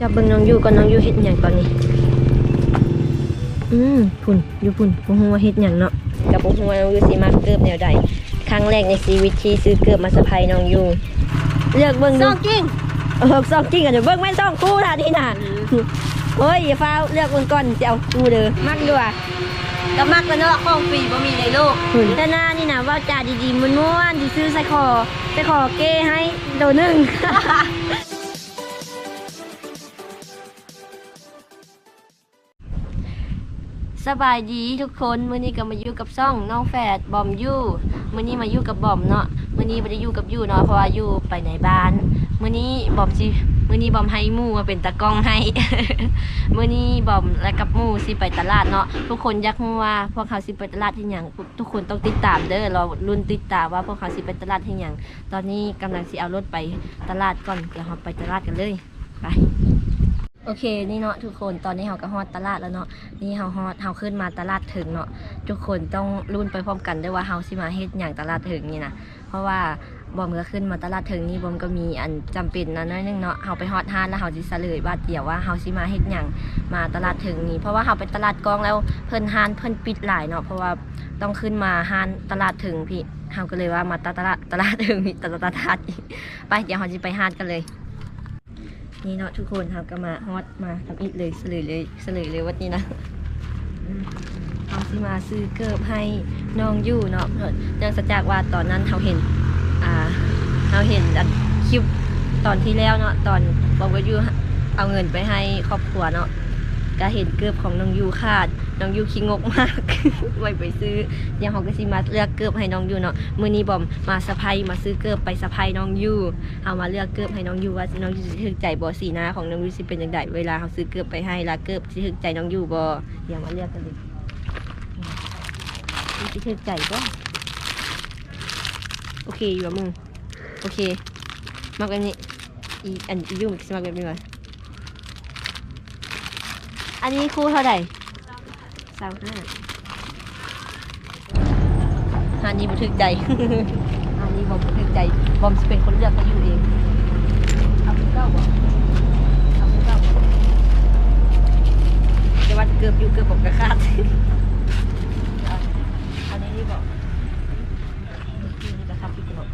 จับเบิ่งน้องอยู่ก่อนน้องอยู่เฮ็ดหยังตอนนี้ อืมพุ่นอยู่พุ่นบ่ฮู้ว่าเฮ็ดหยังเนาะกับบ่ฮู้ว่าน้องอยู่สิมาเกิบแนวใดครั้งแรกในชีวิตที่ซื้อเกิบมาสะพายน้องอยู่เลือกเบิ่งซดูองกิ้งเออซองจริงอะเดี๋ยวเบิ่งแม่นซองคู่ท่านี่น่ะโอ้ยอย่าฟ้าวเลือกเบิ่งก่อนสิเอาคู่เด้อมักดูอะก็มักแล้วเนาะของฟรีบ่มีในโลกแต่หน้านี่นะว่าจาดีๆมันม่วนๆสิซื้อใส่คอใส่คอเก้ให้โดหนึง สบายดีทุกคนมื้อนี้ก็มาอยู่กับซ่องน้องแฝดบอมยู่มื้อนี้มาอยู่กับบอมเนาะมื้อนี้บ่ได้อยู่กับยู่เนาะเพราะว่ายู่ไปในบ้านมื้อนี้บอมสิมื้อนี้บอมให้หมู่มาเป็นตากล้องให้ มื้อนี้บอมและกับหมู่สิไปตลาดเนาะทุกคนอยากรู้ว่าพวกเขาสิไปตลาดที่หยังทุกคนต้องติดตามเด้อรอรุ่นติดตามว่าพวกเขาสิไปตลาดที่หยังตอนนี้กำลังสิเอารถไปตลาดก่อนเดี๋ยวเราไปตลาดกันเลยไป โอเคนี่เนาะทุกคนตอนนี้เราก็ฮอดตลาดแล้วเนาะนี่เราฮอดเราขึ้นมาตลาดถึงเนาะทุกคนต้องรุ่นไปพร้อมกันด้วยว่าเราสิมาเฮ็ดอย่างตลาดถึงนี่นะเพราะว่าบอมก็ขึ้นมาตลาดถึงนี่บอมก็มีอันจำเป็นนะน้อยนึงเนาะเราไปฮอดห้านแล้วเราสิเสลยบาเดี๋ยวว่าเราสิมาเฮ็ดอย่างมาตลาดถึงนี่เพราะว่าเราไปตลาดกองแล้วเพิ่นห้านเพิ่นปิดหลายเนาะเพราะว่าต้องขึ้นมาห้านตลาดถึงพี่เราก็เลยว่ามาตลาดตลาดถึงพี่ตลาดตลาดไปเดี๋ยวเราจะไปห้านกันเลย นี่เนาะทุกคนครับก็มาฮอตมาทำอิดเลยเสลยเลยเสลยเลยวันนี้นะเอาที่มาซื้อเกิบให้น้องอยู่เนาะเนื่องจากว่าตอนนั้นเขาเห็นอ่าเราเห็นอันคลิปตอนที่แล้วเนาะตอนบอกว่าอยู่เอาเงินไปให้ครอบครัวเนาะ ก็เห็นเกิบของน้องยูขาดน้องยูขี้งกมากไว้ไปซื้อเดี๋ยวเขาก็สิมาเลือกเกิบให้น้องยูเนาะมือนี้บอมมาสะพายมาซื้อเกิบไปสะพายน้องยูเอามาเลือกเกิบให้น้องยูว่าน้องยูสิถึกใจบ่สีหน้าของน้องยูสิเป็นจังไดเวลาเขาซื้อเกิบไปให้ลาเกิบสิถึกใจน้องยูบ่เดี๋ยวมาเลือกกันเลยยูสิถึกใจบ่โอเคอยู่กับมึงโอเคมากแบบนี้อีอันอียูมันสิมากแบบนี้วะ อันนี้คู่เท่าไหร่สามห้าอันนี้บ่ถึกใจ อันนี้บอมบ่ถึกใจ บอมสิเป็นคนเลือกให้ยูเองเอาเก้าบ่เอาเก้าบ่จะวัดเกือบอยู่เกือบผมกระคาดอันนี้นี่บอกนี่นี่กระคาดพี่กระบอก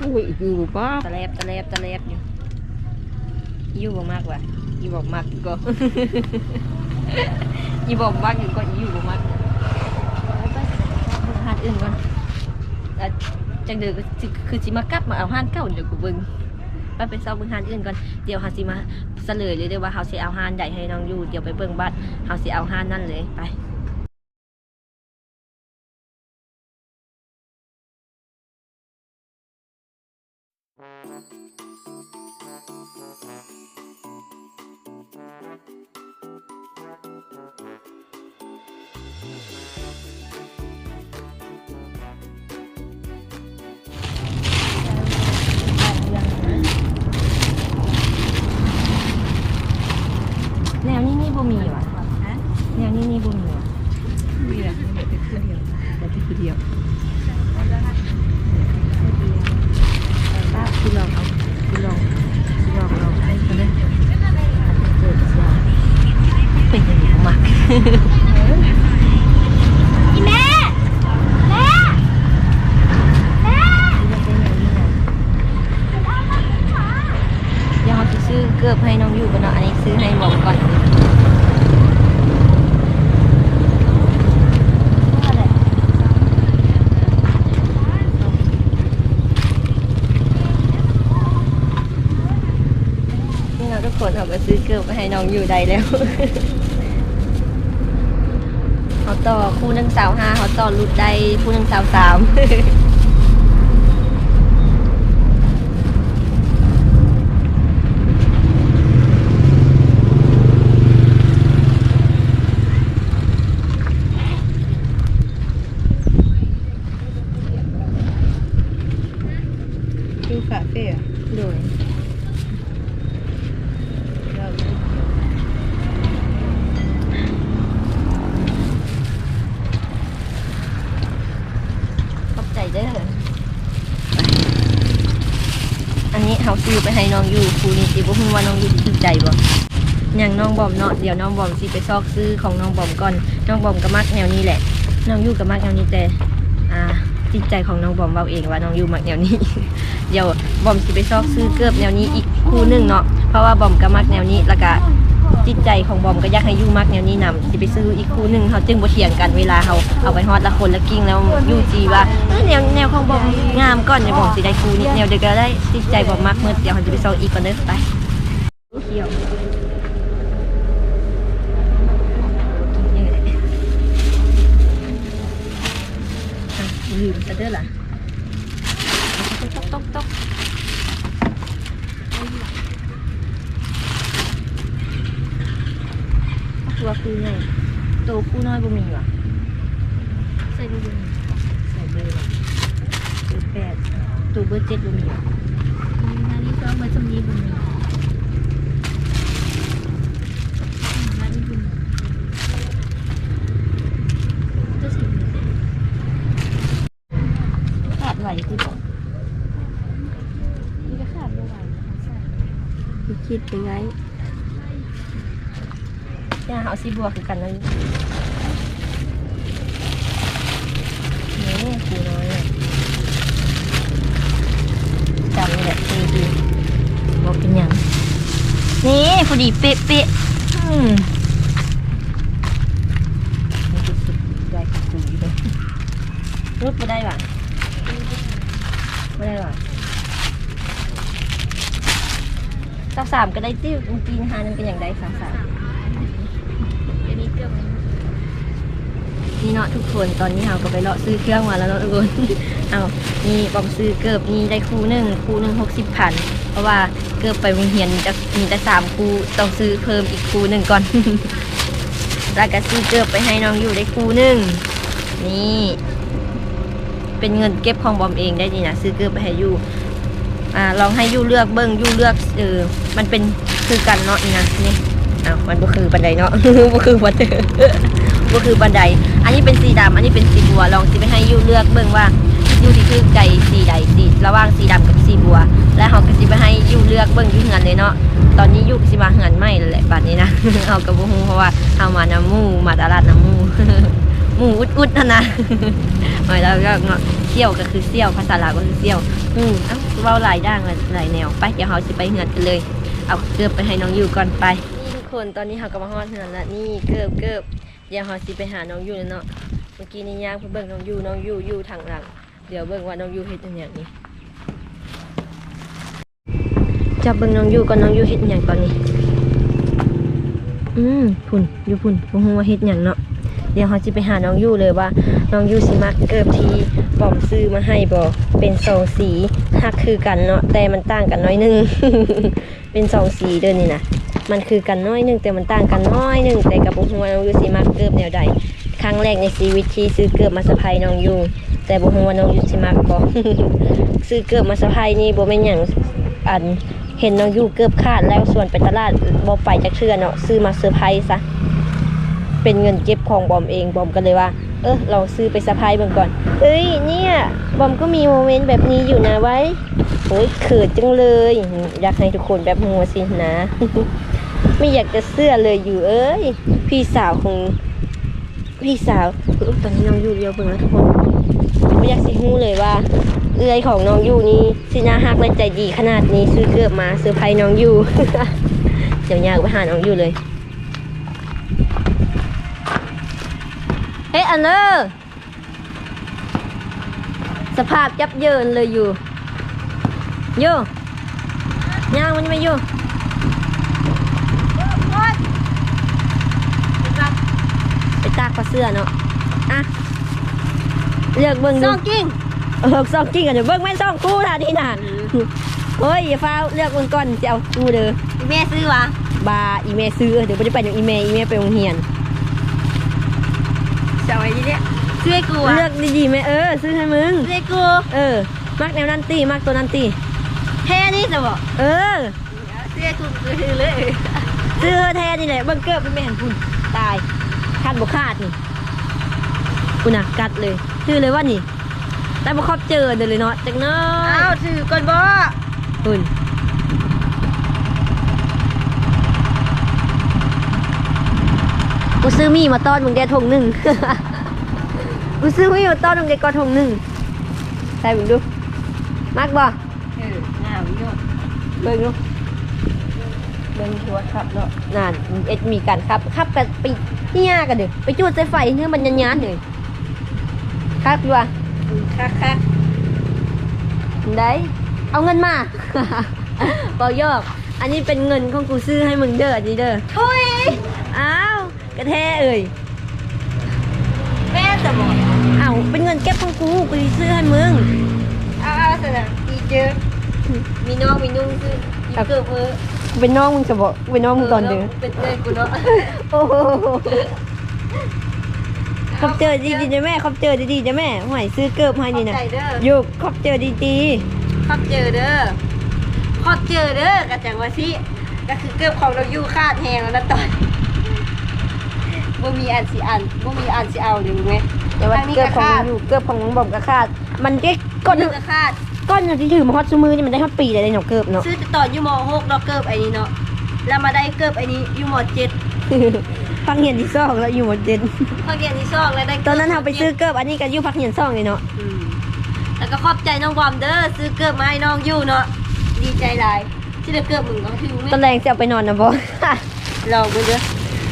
อุ้ยอยู่ป้าตะแลบตะแลบตะแลบอยู่อยู่บ่มากว่ะอยู่บ่มาก อยู่ก็อยู่บ่มากอยู่ก็อยู่บ่มากเอาไปเบิ่งหาดอื่นก่อนแล้วจังเดือก็สิคือสิมากลับมาเอาห้านเก่าเดี๋ยวกูเบิ่งไปไปเซาเบิ่งหานอื่นก่อนเดี๋ยวเฮาสิมาเสลยเลยเด้อว่าเฮาสิเอาหานใดให้น้องอยู่เดี๋ยวไปเบิ่งบัตรเฮาสิเอาหานนั่นเลยไป แนวนี้นี่บ่มีว่ะแนวนี้นี่บ่มีว่ะมีแหละเดี๋ยวไปคือเดียวเดี๋ยวไปคือเดียว กือบให้น้องอยู่กันเนาะอันนี้ซื้อให้หมอก่อนนี่เราทุกคนเขาก็ซื้อเกือบไปให้น้องอยู่ได้แล้วเขาต่อคู่หนึ่งสาวห้าเขาต่อรุดได้คู่หนึ่งสาวสาม ดูคาเฟ่อะ โดย เรา ขอบใจเด้อ อันนี้ เขาซื้อไปให้น้องอยู่ครูนี่สิบ่ฮู้ว่าน้องอยู่ถูกใจบ่อย่างน้องบอมเนาะเดี๋ยวน้องบอมสิไปซอกซื้อของน้องบอมก่อนน้องบอมก็มักแนวนี้แหละ น้องยู่ก็มักแนวนี้แต่อ่าจิตใจของน้องบอมเบาเองว่าน้องยู่มักแนวนี้ เดี๋ยวบอมสิไปซอกซื้อเกือบแนวนี้อีกคู่หนึงเนาะเพราะว่าบอมก็มักแนวนี้แล้วก็ จิตใจของบอมก็อยากให้ยู่มักแนวนี้นำสิไปซื้ออีกคู่หนึ่งเขาจึงบ่เถียงกันเวลาเขาเอาไปฮอดละคนละกิ้งแล้วยู่จีว่าเอ้ยแนวแนวของบอมงามก่อนเดี๋ยวบอมสิได้คู่นี้แนวเดียวก็ได้จิตใจบอมมักเมื่อเดี๋ยวเขาจะไปซอกอีกก่อนเด้อไปเที่ยวนี่แหละอะลืมซะเด้อล่ะตกตกตก ตัวคือไงตัวคู่น้อยบ่มีว่ะใส่บ่มีใส่เบอร์ว่ะเบอร์แปดตัวเบอร์เจ็ดบ่มีว่ะนาฬิกาเมื่อจำนี้บุญนาฬิกาก็สิขาดไหวที่บอกนี่ก็ขาดไม่ไหวใช่พี่คิดยังไง ย่าเอาสีบัวคือกันนั่นนี่คู่น้อยเนี่ยจำแหละดีดีบอกเป็นยังนี่พอดีเป๊ะเป๊ะๆอืมนี่คือสุดได้กับปุ๋ยเลยรูปไม่ได้หว่ะไม่ได้หว่ะสาวสามก็ได้ติ้วกินะคะนั่นเป็นอย่างไรสาวสาม อันนี้เกือบ นี่เนาะทุกคนตอนนี้เราก็ไปเลาะซื้อเครื่องมาแล้วเนาะทุกคน เอานี่บอมซื้อเกิบนี่ได้คู่หนึ่งคู่หนึ่งหกสิบพันเพราะว่าเกิบไปโรงเรียนมีแต่มีแต่สามคู่ต้องซื้อเพิ่มอีกคู่หนึ่งก่อนแล้วก็ซื้อเกิบไปให้น้องอยู่ได้คู่หนึ่งนี่ เป็นเงินเก็บของบอมเองได้ดีนะซื้อเกิบไปให้ยูอ่าลองให้ยูเลือกเบิ้งยูเลือกเออมันเป็นคือกันเนาะนี่นะนี่ อ้าวมันก็คือบันไดเนาะก็คือวัดเตอก็คือบันได อันนี้เป็นสีดำอันนี้เป็นสีบัว ลองสิไปให้ยูเลือกเบิ่งว่ายูที่คือไก่สีใดสีระหว่างสีดำกับสีบัว และเขาก็สิไปให้ยูเลือกเบิ่งยูเหือนเลยเนาะตอนนี้ยูก็สิมาเหือนไม่แหละบัดนี้นะเอากับบูฮูเพราะว่าเอามาน้ำมูมาตลาดน้ำมูหมูอุดอุดๆนะนะหมายแล้วก็เนาะเสี่ยวก็คือเสี่ยวภาษาลาวก็คือเสี่ยว อืมเอ้าเว้าหลายด้านหลายแนว ไปเดี๋ยวเราสิไปเหือนกันเลย เอาเกือบไปให้น้องยูก่อนไป คนตอนนี้เขาก็มาฮอดเหือนล้วนี่เกือบเกือบเดี๋ยวเราสิไปหาน้องยูแล้วเนาะเมื่อกี้นี่ย่างเพื่อเบิ่งน้องยูน้องยูยูทางหลัง เดี๋ยวเบิ่งว่าน้องยูเฮ็ดอย่างนี้จับเบิ่งน้องยูก่อนน้องยูเฮ็ดอย่างตอนนี้ อืมพุ่นอยูพุ่นบ่ฮู้ว่าเฮ็ดหยังเนาะเดี๋ยวเราสิไปหาน้องยูเลยว่า น้องยูสิมักเกิบทีปอมซื้อมาให้บ่เป็นสองสีฮักคือกันเนาะแต่มันต่างกันน้อยนึง เป็นสองสีเด้อนี่นะ มันคือกันน้อยหนึ่งแต่มันต่างกันน้อยหนึ่งแต่กับบุหัวาน้องยูสิมักเกิบแนวใดครั้งแรกในชีวิตที่ซื้อเกิบมาสะพายน้องยูแต่บุหัวาน้องยูสิมักบ่ซื้อเกิบมาสะพายนี่บ่แม่นหยังอันเห็นน้องยูเกิบขาดแล้วส่วนไปตลาดบ่ไปจักเทื่อเนาะซื้อมาเซอร์ไพรส์ซะเป็นเงินเก็บของบอมเองบอมก็เลยว่า เออลองซื้อไปสะพายเบิ่งก่อนเอ้ยเนี่ยบอมก็มีโมเมนต์แบบนี้อยู่นะไว้โอ้ยเขินจังเลย อยากให้ทุกคนแบบหัวสินะ ไม่อยากจะเสื้อเลยอยู่เอ้ย พี่สาวของ พี่สาวอุ๊ยตอนนี้น้องยูเดียวเบิ่งแล้วทุกคนไม่อยากสิฮู้เลยว่า เอื้อยของน้องยูนี่สิน่าฮักและใจดีขนาดนี้ซื้อเกือบมาเซอร์ไพรส์น้องยูเดี๋ยวยากไปหาน้องยูเลยเฮ้ยอันเลอร์สภาพยับเยินเลยอยู่โยย่างมันยังไม่อยู่ ไปตากปลาเสื้อเนาะอะเลือกเบิ่งซดูองกิ้งเออซองกิ้งกันเดี๋ยวเบิ่งแม่นซองคู่ท่านี่น่ะเฮ้ยอย่าฟ้าวเลือกเบิ่งก่อนจะเอาคู่เด้อแม่ซื้อวะบาอีเมซื้อเดี๋ยวไม่ได้ไปเดี๋ยวอีเมอีเมไปโรงเรียน จะเอาไว้ที่เนี้ยซื้อให้กูอะเลือกดีๆไหมเออ ซื้อให้มึง ซื้อให้กูเออ มักแนวนันตีมักตัวนันตีแค่นี้จะบอกเออ ซื้อให้กูซื้อเลยซื้อแท้นี่แหละเบิ่งเกิบเป็นแม่นคุณตาย คันบกขาดนี่คุณน่ะกัดเลยซื้อเลยว่านี่ แต่บ่ครอบเจอเดี๋ยวเลยเนาะจักหน้ออ้าวยถือก่อนบ่คุณซื้อมีมาต้อนมึงได้ทงหนึ่งกูซื้อมีมาต้อนมึงได้กอทงหนึ่งใส่มึงดูมากบ่เอองามยอดเบิ่งดูเบิ่งชัวร์ครับเนาะนั่นเอ็ดมีการครับครับกันไปเฮียกันเด้อไปจูดใส่ไฟเนื้อมันยันยันๆเลยครับดูว่าคักคักได้เอาเงินมาบอกยอก อันนี้เป็นเงินของกูซื้อให้มึงเด้ออันนี้เด้อทุยอ้าวกระแทเอ่ยแม่จะบอกอ้าวเป็นเงินเก็บของกูกูสิซื้อให้มึงอ้าวสนะอีเจอมีน้องมีนุ่งคืออีเกิบเออกู เป็นน้องมึงจะบอกกูเป็นน้องมึงตอนเด้อเป็นเลยกูเนาะโอ้โหขอบเจอดีๆนะแม่ขอบเจอดีๆนะแม่หวยซื้อเกิบให้นี่นะใจเด้อยุกขอบเจอดีขอบเจอเด้อขอบเจอเด้อกระจังว่าสิก็คือเกือบของเราอยู่คาดแหงแล้วนะตอนบ่มีอันสิอันบ่มีอันสิเอาเดี๋ยวรู้ไหมๆแต่ว่าทางนี้เกิบก็ของคามึดงอยู่เกิบของน้องบอมก็คาด มันได้ก้ก้อนนก็คาด ก้อนที่ถือมาฮอตซูมือนี่มันได้ฮอตปีเลยเนาะเกิบเนาะซื้อแต่ตอนอยู่ม .6 เราเกิบไอ้นี้เนาะแล้วมาได้เกิบไอ้นี้อยู่ม .7 พักเหียนที่ซองแล้วอยู่หมดเจ็ดพอเรียนที่สองแล้วได้กิบตอนนั้นเราไปซื้อเกิบอันนี้กันอยู่พักเหียนซองเลยเนาะอืมแล้วก็ขอบใจน้องบอมเด้อซื้อเกิบมาให้น้องอยู่เนาะดีใจหลายที่ได้เกิบมึงก็ถือตอนแรงจะเอาไปนอนนะบอลองดูเด้อ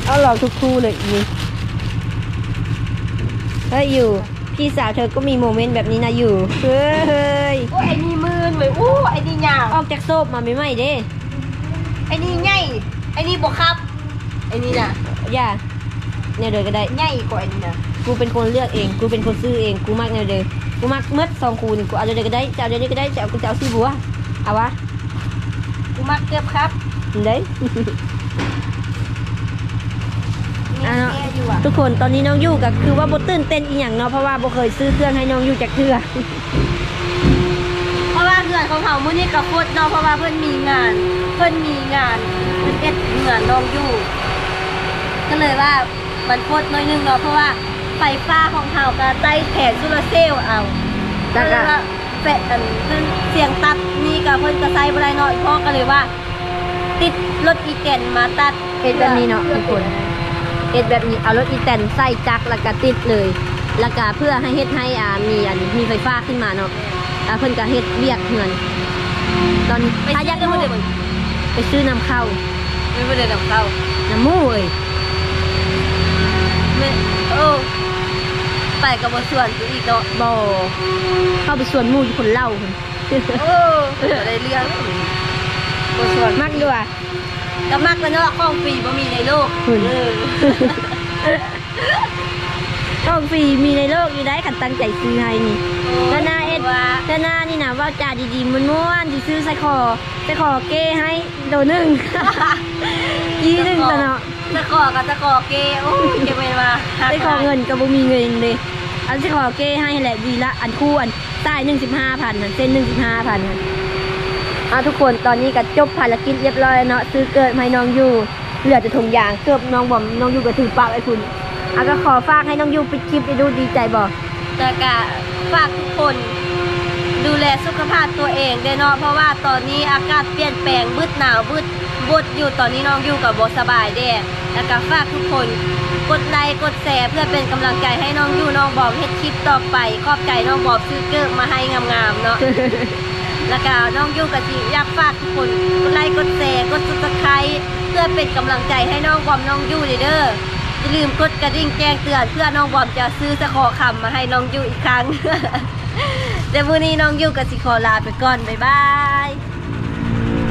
เอาหลอกทุกคู่เลยอีเฮ้ยอยู่ พี่สาวเธอก็มีโมเมนต์แบบนี้นะอยู่ เฮ้ย โอ้ยไอ้นี่มืนเว้ยอู้ไอ้นี่ยาวออกจากโซบมาไม่ไหมเด้ ไอ้นี่ใหญ่ไอ้นี่บ่ครับ ไอ้นี่น่ะอย่าเนี่ยเดยก็ได้ ใหญ่กว่าไอ้นี่น่ะกูเป็นคนเลือกเอง กูเป็นคนซื้อเอง กูมักแนวเดยกูมักเมื่อสองคูนี่กูเอาเดยก็ได้จะเอาเดยก็ได้จะเอากูจะเอาซีบัว เอาวะ กูมักเก็บครับเด้มี อะแม่อยู่อะทุกคนตอนนี้น้องยู่ก็คือว่าบ่ตื่นเต้นอีหยังเนาะเพราะว่าบ่เคยซื้อเครื่องให้น้องยู่จากเทื่อเพราะว่าเงินของเขามื้อนี้ก็โคตรเนาะเพราะว่าเพิ่นมีงาน เพิ่นมีงานเพิ่นเอ็ดเหมือนน้องอยู่ก็เลยว่ามันโคตรน้อยนึงเนาะเพราะว่าไฟฟ้าของเขาก็ใต้แผงโซลาร์เซลล์เอาแล้วก็ก็แปะอันเพิ่นเสียงตัดนี่ก็เพิ่นก็ใส่บ่ได้เนาะพ่อก็เลยว่า ติดรถอีแตนมาตัดเป็นแบบนี้เนาะทุกคน เอ็ดแบบนี้เอารถอีแตนใส่จักรแล้วก็ติดเลย แล้วก็เพื่อให้เฮ็ดให้อ่ามีอันมีไฟฟ้าขึ้นมาเนาะอ่าเพิ่นก็เฮ็ดเวียกเงินตอนไปถ้าซื้อยากได้รู้บ่ได้ไปซื้อนำเข้าไม่ได้นำเข้าน้ำหมูเอ้ยไม่โอ้ไปกับบ่ส่วนกูอีกเนาะบ่เข้าไปสวนหมูอยู่คนเล่าพุ่นโอ้อะไรเรื่องบ่ส่วนมักด้วย ก็มักแล้วเนาะของฟรีบ่มีในโลกหุ่นเออต้องฟรีมีในโลกอยู่ได้ขันตั้งใจซื้อให้นี่แล้วหน้าเอ็ดว่าแล้วหน้านี่นะว่าจ่าดีๆมันม่วนๆสิซื้อใส่คอใส่คอเก้ให้โดหนึ่งยีหนึ่งตะเนาะจะขอกับจะขอเกโอ้ยจะเป็นว่าใส่คอเงินก็บ่มีเงินเลยอันใส่คอเก้ให้แหละดีละอันคู่อันใต้หนึ่งสิบห้าพันเส้นหนึ่งสิบห้าพัน อะทุกคนตอนนี้ก็จบภารกิจเรียบร้อยเนาะซื้อเกิดให้น้องอยู่เหลือจะถุงยางเกือบน้องบอมน้องอยู่ก็ถือปากไอ้คุณอะก็ขอฝากให้น้องอยู่ปิดคลิปไปดูดีใจบ่แต่กะฝากทุกคนดูแลสุขภาพตัวเองด้วยเนาะเพราะว่าตอนนี้อากาศเปลี่ยนแปลงบืดหนาวบืดบดอยู่ตอนนี้น้องอยู่กับบสบายเด้แล้วก็ฝากทุกคน กดไลค์กดแชร์เพื่อเป็นกำลังใจให้น้องอยู่น้องบอมเฮ็ดคลิปต่อไปขอบใจน้องบอมซื้อเกิร์มาให้งามๆเนาะ แล้วก็น้องยู่กับจีอยากฝากทุกคนกดไลค์กดแชร์กดซับสไครต์เพื่อเป็นกำลังใจให้น้องบอมน้องยู่เด้ออย่าลืมกดกระดิ่งแจ้งเตือนเพื่อน้องบอมจะซื้อสะขอคำมาให้น้องยู่อีกครั้งแต่วันนี้น้องยู่กับสิขอลาไปก่อนบ๊ายบาย